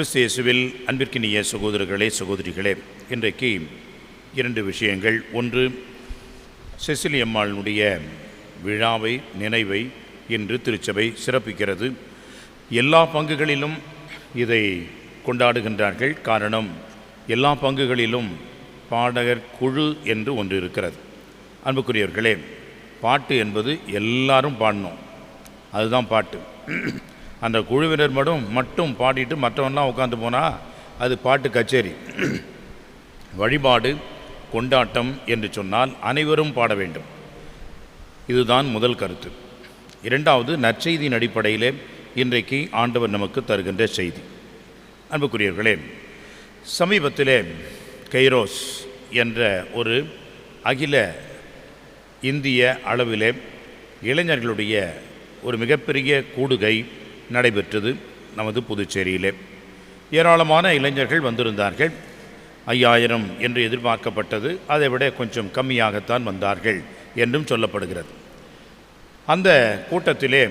கிறிஸ்து இயேசுவில் அன்பிற்கினிய சகோதரர்களே சகோதரிகளே இன்றைக்கு இரண்டு விஷயங்கள். ஒன்று செசிலி அம்மாளினுடைய விழாவை நினைவை இன்று திருச்சபை சிறப்பிக்கிறது. எல்லா பங்குகளிலும் இதை கொண்டாடுகின்றார்கள். காரணம் எல்லா பங்குகளிலும் பாடகர் குழு என்று ஒன்று இருக்கிறது. அன்புக்குரியவர்களே பாட்டு என்பது எல்லாரும் பாடணும். அதுதான் பாட்டு. அந்த குழுவினர் மட்டும் மட்டும் பாடிட்டு மற்றவன்லாம் உட்காந்து போனால் அது பாட்டு கச்சேரி. வழிபாடு கொண்டாட்டம் என்று சொன்னால் அனைவரும் பாட வேண்டும். இதுதான் முதல் கருத்து. இரண்டாவது நற்செய்தியின் அடிப்படையிலே இன்றைக்கு ஆண்டவர் நமக்கு தருகின்ற செய்தி. அன்புக்குரியவர்களே சமீபத்திலே கைரோஸ் என்ற ஒரு அகில இந்திய அளவிலே இளைஞர்களுடைய ஒரு மிகப்பெரிய கூடுகை நடைபெற்றது நமது புதுச்சேரியிலே. ஏராளமான இளைஞர்கள் வந்திருந்தார்கள். ஐயாயிரம் என்று எதிர்பார்க்கப்பட்டது. அதை விட கொஞ்சம் கம்மியாகத்தான் வந்தார்கள் என்றும் சொல்லப்படுகிறது. அந்த கூட்டத்திலே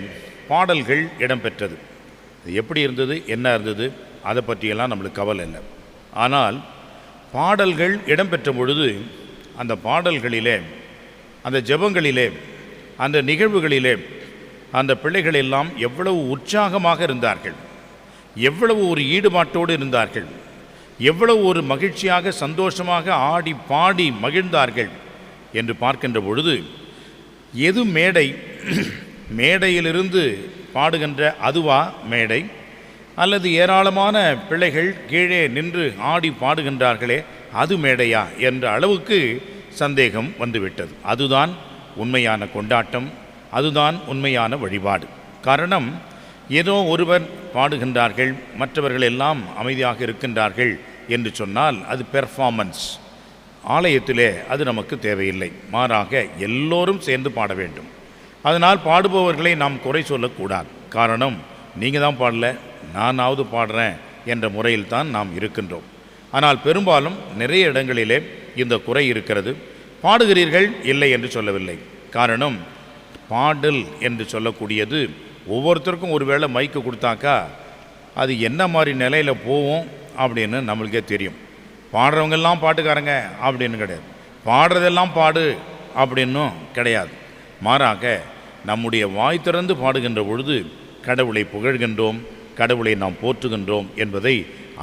பாடல்கள் இடம்பெற்றது. அது எப்படி இருந்தது? என்ன இருந்தது? அதை பற்றியெல்லாம் நம்மளுக்கு கவலை இல்லை. ஆனால் பாடல்கள் இடம்பெற்ற பொழுது அந்த பாடல்களிலே அந்த ஜெபங்களிலே அந்த நிகழ்வுகளிலே அந்த பிள்ளைகள் எல்லாம் எவ்வளவு உற்சாகமாக இருந்தார்கள். எவ்வளவு ஒரு ஈடுபாட்டோடு இருந்தார்கள். எவ்வளவு ஒரு மகிழ்ச்சியாக சந்தோஷமாக ஆடி பாடி மகிழ்ந்தார்கள் என்று பார்க்கின்ற பொழுது எது மேடை? மேடையிலிருந்து பாடுகின்ற அதுவா மேடை? அல்லது ஏராளமான பிள்ளைகள் கீழே நின்று ஆடி பாடுகின்றார்களே அது மேடையா? என்ற அளவுக்கு சந்தேகம் வந்துவிட்டது. அதுதான் உண்மையான கொண்டாட்டம். அதுதான் உண்மையான வழிபாடு. காரணம் ஏதோ ஒருவர் பாடுகின்றார்கள் மற்றவர்கள் எல்லாம் அமைதியாக இருக்கின்றார்கள் என்று சொன்னால் அது பெர்ஃபார்மன்ஸ் ஆலயத்திலே அது நமக்கு தேவையில்லை. மாறாக எல்லோரும் சேர்ந்து பாட வேண்டும். அதனால் பாடுபவர்களை நாம் குறை சொல்லக்கூடாது. காரணம் நீங்கள் தான் பாடல நானாவது பாடுறேன் என்ற முறையில் தான் நாம் இருக்கின்றோம். ஆனால் பெரும்பாலும் நிறைய இடங்களிலே இந்த குறை இருக்கிறது. பாடுகிறீர்கள் இல்லை என்று சொல்லவில்லை. காரணம் பாடல் என்று சொல்லக்கூடியது. ஒவ்வொருத்தருக்கும் ஒரு வேளை மைக்கு கொடுத்தாக்கா அது என்ன மாதிரி நிலையில் போகும் அப்படின்னு நம்மளுக்கே தெரியும். பாடுறவங்கெல்லாம் பாட்டுக்காரங்க அப்படின்னு கிடையாது. பாடுறதெல்லாம் பாடு அப்படின்னும் கிடையாது. மாறாக நம்முடைய வாய் திறந்து பாடுகின்ற பொழுது கடவுளை புகழ்கின்றோம் கடவுளை நாம் போற்றுகின்றோம் என்பதை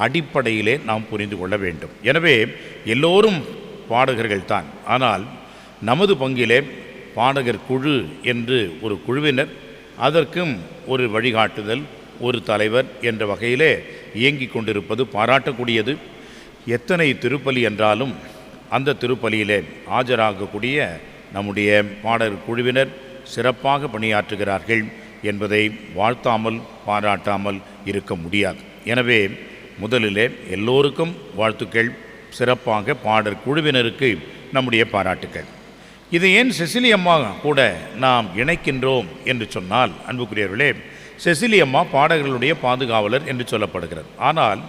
அடிப்படையிலே நாம் புரிந்து கொள்ள வேண்டும். எனவே எல்லோரும் பாடகர்கள் தான் ஆனால் நமது பங்கிலே பாடகர் குழு என்று ஒரு குழுவினர் அதற்கும் ஒரு வழிகாட்டுதல் ஒரு தலைவர் என்ற வகையிலே இயங்கிக் கொண்டிருப்பது பாராட்டக்கூடியது. எத்தனை திருப்பலி என்றாலும் அந்த திருப்பலியிலே ஆஜராகக்கூடிய நம்முடைய பாடகர் குழுவினர் சிறப்பாக பணியாற்றுகிறார்கள் என்பதை வாழ்த்தாமல் பாராட்டாமல் இருக்க முடியாது. எனவே முதலிலே எல்லோருக்கும் வாழ்த்துக்கள். சிறப்பாக பாடற் குழுவினருக்கு நம்முடைய பாராட்டுக்கள். இது ஏன் செசிலி அம்மா கூட நாம் இணைக்கின்றோம் என்று சொன்னால் அன்புக்குரியவர்களே செசிலி அம்மா பாடகர்களுடைய பாதுகாவலர் என்று சொல்லப்படுகிறது. ஆனால்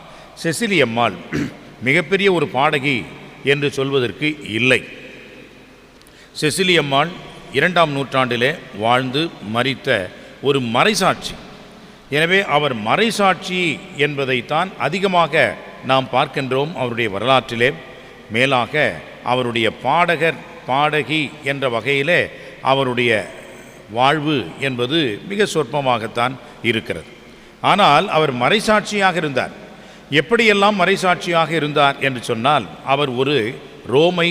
செசிலி அம்மாள் மிகப்பெரிய ஒரு பாடகி என்று சொல்வதற்கு இல்லை. செசிலி அம்மாள் இரண்டாம் நூற்றாண்டிலே வாழ்ந்து மறித்த ஒரு மறைசாட்சி. எனவே அவர் மறைசாட்சி என்பதைத்தான் அதிகமாக நாம் பார்க்கின்றோம் அவருடைய வரலாற்றிலே. மேலாக அவருடைய பாடகர் பாடகி என்ற வகையிலே அவருடைய வாழ்வு என்பது மிக சொற்பமாகத்தான் இருக்கிறது. ஆனால் அவர் மறைசாட்சியாக இருந்தார். எப்படியெல்லாம் மறைசாட்சியாக இருந்தார் என்று சொன்னால் அவர் ஒரு ரோமை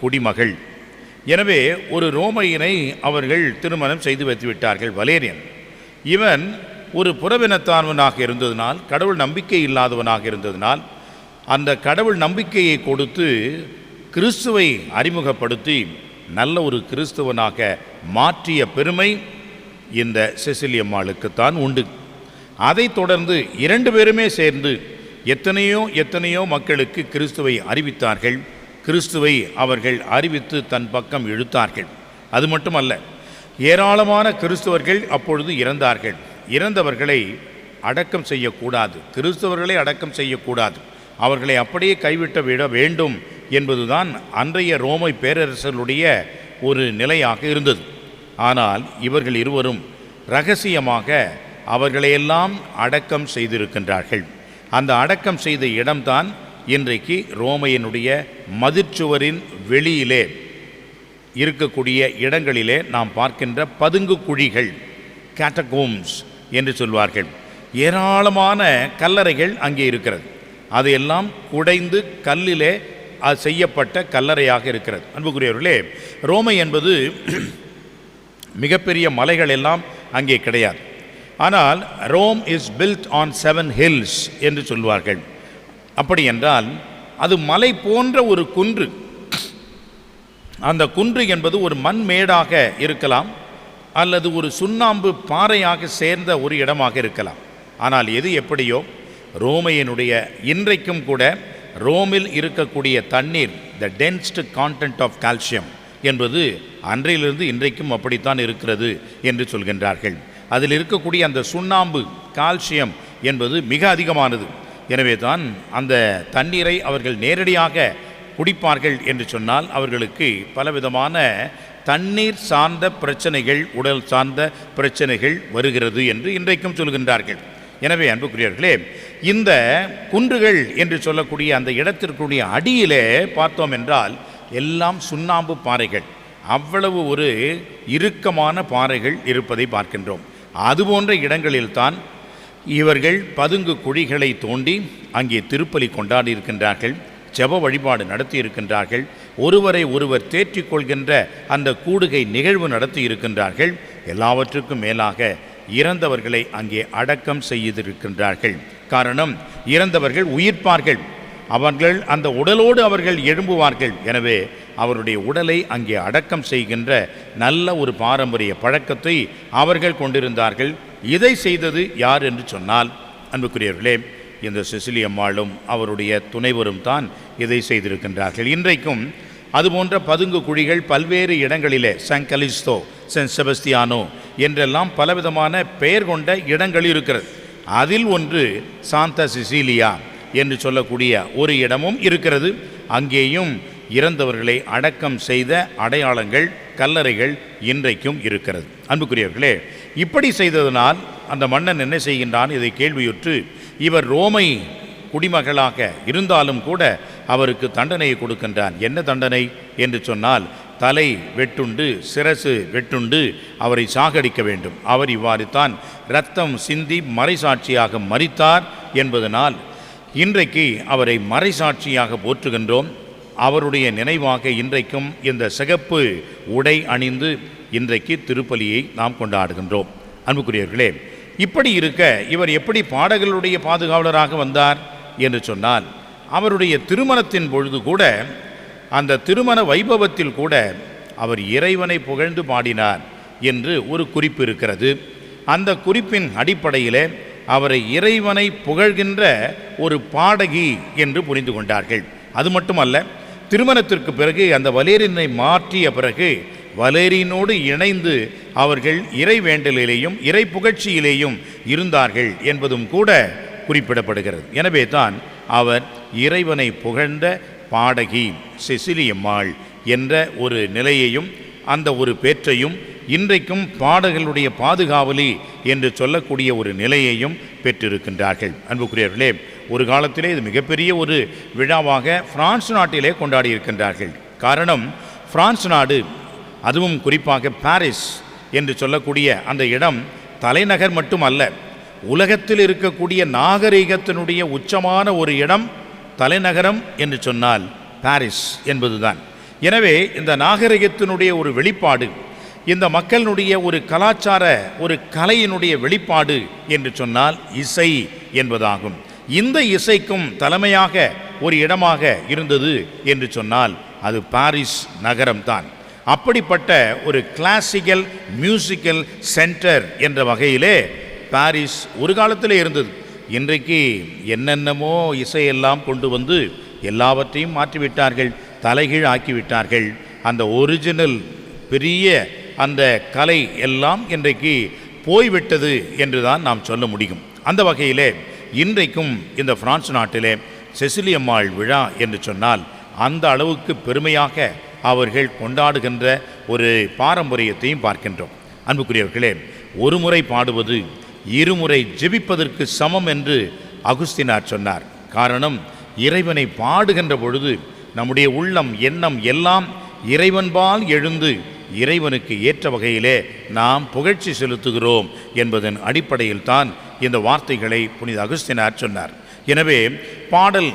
குடிமகள். எனவே ஒரு ரோமையினை அவர்கள் திருமணம் செய்து வைத்து விட்டார்கள் வலேரியன். இவன் ஒரு புறவினத்தானவனாக இருந்ததினால் கடவுள் நம்பிக்கை இல்லாதவனாக இருந்ததினால் அந்த கடவுள் நம்பிக்கையை கொடுத்து கிறிஸ்துவை அறிமுகப்படுத்தி நல்ல ஒரு கிறிஸ்துவனாக மாற்றிய பெருமை இந்த செசிலியம்மாளுக்குத்தான் உண்டு. அதைத் தொடர்ந்து இரண்டு பேருமே சேர்ந்து எத்தனையோ எத்தனையோ மக்களுக்கு கிறிஸ்துவை அறிவித்தார்கள். கிறிஸ்துவை அவர்கள் அறிவித்து தன் பக்கம் இழுத்தார்கள். அது மட்டுமல்ல ஏராளமான கிறிஸ்துவர்கள் அப்பொழுது இறந்தார்கள். இறந்தவர்களை அடக்கம் செய்யக்கூடாது. கிறிஸ்தவர்களை அடக்கம் செய்யக்கூடாது. அவர்களை அப்படியே கைவிட்டு விட வேண்டும் என்பதுதான் அன்றைய ரோமை பேரரசர்களுடைய ஒரு நிலையாக இருந்தது. ஆனால் இவர்கள் இருவரும் ரகசியமாக அவர்களையெல்லாம் அடக்கம் செய்திருக்கின்றார்கள். அந்த அடக்கம் செய்த இடம்தான் இன்றைக்கு ரோமையனுடைய மதிர்ச்சுவரின் வெளியிலே இருக்கக்கூடிய இடங்களிலே நாம் பார்க்கின்ற பதுங்கு குழிகள் கேட்டகோம்ஸ் என்று சொல்வார்கள். ஏராளமான கல்லறைகள் அங்கே இருக்கிறது. அதையெல்லாம் குடைந்து கல்லிலே செய்யப்பட்ட கல்லறையாக இருக்கிறது. அன்புக்குரியவர்களே ரோமை என்பது மிகப்பெரிய மலைகள் எல்லாம் அங்கே கிடையாது. ஆனால் Rome is built on seven hills என்று சொல்வார்கள். அப்படி என்றால் அது மலை போன்ற ஒரு குன்று. அந்த குன்று என்பது ஒரு மண் மேடாக இருக்கலாம் அல்லது ஒரு சுண்ணாம்பு பாறையாக சேர்ந்த ஒரு இடமாக இருக்கலாம். ஆனால் எது எப்படியோ ரோமையினுடைய இன்றைக்கும் கூட ரோமில் இருக்கக்கூடிய தண்ணீர் the densest content of calcium என்பது அன்றையிலிருந்து இன்றைக்கும் அப்படித்தான் இருக்கிறது என்று சொல்கின்றார்கள். அதில் இருக்கக்கூடிய அந்த சுண்ணாம்பு கால்சியம் என்பது மிக அதிகமானது. எனவே தான் அந்த தண்ணீரை அவர்கள் நேரடியாக குடிப்பார்கள் என்று சொன்னால் அவர்களுக்கு பலவிதமான தண்ணீர் சார்ந்த பிரச்சனைகள் உடல் சார்ந்த பிரச்சனைகள் வருகிறது என்று இன்றைக்கும் சொல்கின்றார்கள். எனவே அன்புக்குரியவர்களே இந்த குன்றுகள் என்று சொல்லக்கூடிய அந்த இடத்திற்குரிய அடியிலே பார்த்தோம் என்றால் எல்லாம் சுண்ணாம்பு பாறைகள். அவ்வளவு ஒரு இறுக்கமான பாறைகள் இருப்பதை பார்க்கின்றோம். அதுபோன்ற இடங்களில்தான் இவர்கள் பதுங்கு குழிகளை தோண்டி அங்கே திருப்பலி கொண்டாடி இருக்கின்றார்கள் ஜெப வழிபாடு நடத்தி இருக்கின்றார்கள் ஒருவரை ஒருவர் தேற்றிக்கொள்கின்ற அந்த கூடுகை நிகழ்வு நடத்தி இருக்கின்றார்கள். எல்லாவற்றுக்கும் மேலாக இறந்தவர்களை அங்கே அடக்கம் செய்திருக்கின்றார்கள். காரணம் இறந்தவர்கள் உயிர்ப்பார்கள். அவர்கள் அந்த உடலோடு அவர்கள் எழும்புவார்கள். எனவே அவருடைய உடலை அங்கே அடக்கம் செய்கின்ற நல்ல ஒரு பாரம்பரிய பழக்கத்தை அவர்கள் கொண்டிருந்தார்கள். இதை செய்தது யார் என்று சொன்னால் அன்புக்குரியவர்களே இந்த செசிலி அம்மாளும் அவருடைய துணைவரும் தான் இதை செய்திருக்கின்றார்கள். இன்றைக்கும் அதுபோன்ற பதுங்கு குழிகள் பல்வேறு இடங்களிலே சங்கலிஸ்தோ சென்ட் செபஸ்தியானோ என்றெல்லாம் பலவிதமான பெயர் கொண்ட இடங்கள் இருக்கிறது. அதில் ஒன்று சாந்தா சிசிலியா என்று சொல்லக்கூடிய ஒரு இடமும் இருக்கிறது. அங்கேயும் இறந்தவர்களை அடக்கம் செய்த அடையாளங்கள் கல்லறைகள் இன்றைக்கும் இருக்கிறது. அன்புக்குரியவர்களே இப்படி செய்ததனால் அந்த மன்னன் என்ன செய்கின்றான்? இதை கேள்வியுற்று இவர் ரோமை குடிமகளாக இருந்தாலும் கூட அவருக்கு தண்டனையை கொடுக்கின்றான். என்ன தண்டனை? என்று சொன்னால் தலை வெட்டுண்டு சிரசு வெட்டுண்டு அவரை சாகடிக்க வேண்டும். அவர் இவ்வாறு தான் இரத்தம் சிந்தி மறைசாட்சியாக மறித்தார் என்பதனால் இன்றைக்கு அவரை மறைசாட்சியாக போற்றுகின்றோம். அவருடைய நினைவாக இன்றைக்கும் இந்த சிகப்பு உடை அணிந்து இன்றைக்கு திருப்பலியை நாம் கொண்டாடுகின்றோம். அன்புக்குரியவர்களே இப்படி இருக்க இவர் எப்படி பாடகர்களுடைய பாதுகாவலராக வந்தார் என்று சொன்னால் அவருடைய திருமணத்தின் பொழுது கூட அந்த திருமண வைபவத்தில் கூட அவர் இறைவனை புகழ்ந்து பாடினார் என்று ஒரு குறிப்பு இருக்கிறது. அந்த குறிப்பின் அடிப்படையிலே அவரை இறைவனை புகழ்கின்ற ஒரு பாடகி என்று புரிந்து கொண்டார்கள். அது மட்டுமல்ல திருமணத்திற்கு பிறகு அந்த வலேரினை மாற்றிய பிறகு வலேரினோடு இணைந்து அவர்கள் இறை வேண்டலிலேயும் இறை புகழ்ச்சியிலேயும் இருந்தார்கள் என்பதும் கூட குறிப்பிடப்படுகிறது. எனவே தான் அவர் இறைவனை புகழ்ந்த பாடகி செசிலியம்மாள் என்ற ஒரு நிலையையும் அந்த ஒரு பேற்றையும் இன்றைக்கும் பாடகளுடைய பாதுகாவலி என்று சொல்லக்கூடிய ஒரு நிலையையும் பெற்றிருக்கின்றார்கள். அன்புக்குரியவர்களே ஒரு காலத்திலே இது மிகப்பெரிய ஒரு விழாவாக பிரான்ஸ் நாட்டிலே கொண்டாடி இருக்கின்றார்கள் காரணம் பிரான்ஸ் நாடு அதுவும் குறிப்பாக பாரிஸ் என்று சொல்லக்கூடிய அந்த இடம் தலைநகர் மட்டுமல்ல உலகத்தில் இருக்கக்கூடிய நாகரிகத்தினுடைய உச்சமான ஒரு இடம் தலைநகரம் என்று சொன்னால் பாரிஸ் என்பதுதான். எனவே இந்த நாகரிகத்தினுடைய ஒரு வெளிப்பாடு இந்த மக்களினுடைய ஒரு கலாச்சார ஒரு கலையினுடைய வெளிப்பாடு என்று சொன்னால் இசை என்பதாகும். இந்த இசைக்கும் தலைமையாக ஒரு இடமாக இருந்தது என்று சொன்னால் அது பாரிஸ் நகரம்தான். அப்படிப்பட்ட ஒரு கிளாசிக்கல் மியூசிக்கல் சென்டர் என்ற வகையிலே பாரிஸ் ஒரு காலத்தில் இருந்தது. இன்றைக்கு என்னென்னமோ இசையெல்லாம் கொண்டு வந்து எல்லாவற்றையும் மாற்றிவிட்டார்கள் தலைகீழ் ஆக்கிவிட்டார்கள். அந்த ஒரிஜினல் பெரிய அந்த கலை எல்லாம் இன்றைக்கு போய்விட்டது என்று தான் நாம் சொல்ல முடியும். அந்த வகையிலே இன்றைக்கும் இந்த பிரான்ஸ் நாட்டிலே செசிலியம்மாள் விழா என்று சொன்னால் அந்த அளவுக்கு பெருமையாக அவர்கள் கொண்டாடுகின்ற ஒரு பாரம்பரியத்தையும் பார்க்கின்றோம். அன்புக்குரியவர்களே ஒரு முறை பாடுவது இருமுறை ஜெபிப்பதற்கு சமம் என்று அகுஸ்தினார் சொன்னார். காரணம் இறைவனை பாடுகின்ற பொழுது நம்முடைய உள்ளம் எண்ணம் எல்லாம் இறைவன்பால் எழுந்து இறைவனுக்கு ஏற்ற வகையிலே நாம் புகழ்ச்சி செலுத்துகிறோம் என்பதன் அடிப்படையில் தான் இந்த வார்த்தைகளை புனித அகுஸ்தினார் சொன்னார். எனவே பாடல்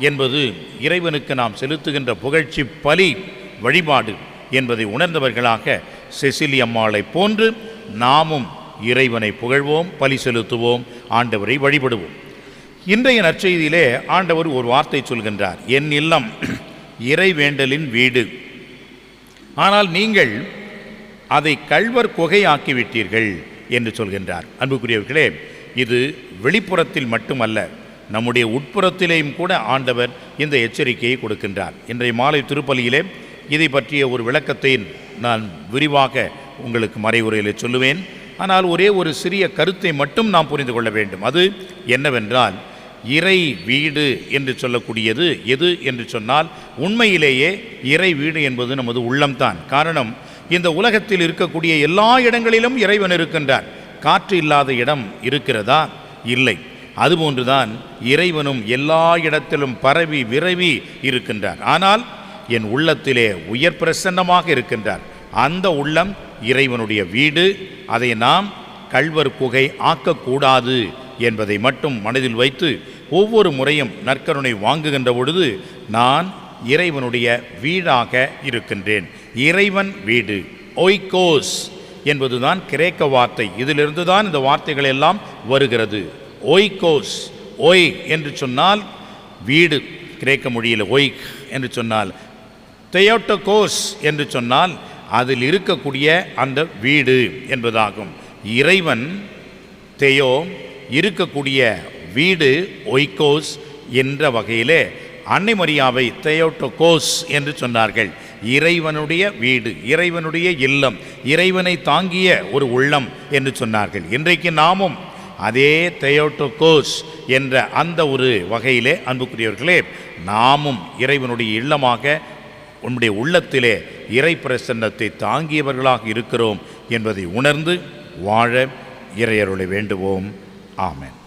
என்பது இறைவனுக்கு நாம் செலுத்துகின்ற புகழ்ச்சி பலி வழிபாடு என்பதை உணர்ந்தவர்களாக செசிலி அம்மாளை போன்று நாமும் இறைவனை புகழ்வோம் பலி செலுத்துவோம் ஆண்டவரை வழிபடுவோம். இன்றைய நற்செய்தியிலே ஆண்டவர் ஒரு வார்த்தை சொல்கின்றார். என் இல்லம் இறைவேண்டலின் வீடு. ஆனால் நீங்கள் அதை கல்வர் குகையாக்கிவிட்டீர்கள் என்று சொல்கின்றார். அன்புக்குரியவர்களே இது வெளிப்புறத்தில் மட்டுமல்ல நம்முடைய உட்புறத்திலேயும் கூட ஆண்டவர் இந்த எச்சரிக்கையை கொடுக்கின்றார். இன்றைய மாலை திருப்பலியிலே இதை பற்றிய ஒரு விளக்கத்தை நான் விரிவாக உங்களுக்கு மறைவுரையில் சொல்லுவேன். ஆனால் ஒரே ஒரு சிறிய கருத்தை மட்டும் நாம் புரிந்து கொள்ள வேண்டும். அது என்னவென்றால் இறை வீடு என்று சொல்லக்கூடியது எது என்று சொன்னால் உண்மையிலேயே இறை வீடு என்பது நமது உள்ளம்தான். காரணம் இந்த உலகத்தில் இருக்கக்கூடிய எல்லா இடங்களிலும் இறைவன் இருக்கின்றார். காற்று இல்லாத இடம் இருக்கிறதா? இல்லை. அதுபோன்றுதான் இறைவனும் எல்லா இடத்திலும் பரவி விரவி இருக்கின்றார். ஆனால் என் உள்ளத்திலே உயர் பிரசன்னமாக இருக்கின்றார். அந்த உள்ளம் இறைவனுடைய வீடு அதை நாம் கள்வர் குகை ஆக்கக்கூடாது என்பதை மட்டும் மனதில் வைத்து ஒவ்வொரு முறையும் நற்கருணை வாங்குகின்ற பொழுது நான் இறைவனுடைய வீடாக இருக்கின்றேன். இறைவன் வீடு ஒய்கோஸ் என்பதுதான் கிரேக்க வார்த்தை. இதிலிருந்து தான் இந்த வார்த்தைகள் எல்லாம் வருகிறது. ஒய்கோஸ் ஒய் என்று சொன்னால் வீடு கிரேக்க மொழியில் ஒய்க் என்று சொன்னால். தெயோட்டோகோஸ் என்று சொன்னால் அதில் இருக்கக்கூடிய அந்த வீடு என்பதாகும். இறைவன் தெயோ இருக்கக்கூடிய வீடு ஒய்கோஸ் என்ற வகையிலே அன்னை மரியாவை தெயோட்டோகோஸ் என்று சொன்னார்கள். இறைவனுடைய வீடு இறைவனுடைய இல்லம் இறைவனை தாங்கிய ஒரு உள்ளம் என்று சொன்னார்கள். இன்றைக்கு நாமும் அதே தெயோட்டோகோஸ் என்ற அந்த ஒரு வகையிலே அன்புக்குரியவர்களே நாமும் இறைவனுடைய இல்லமாக உன்னுடைய உள்ளத்திலே இறை பிரசன்னத்தை தாங்கியவர்களாக இருக்கிறோம் என்பதை உணர்ந்து வாழ இறையருளை வேண்டுவோம். ஆமேன்.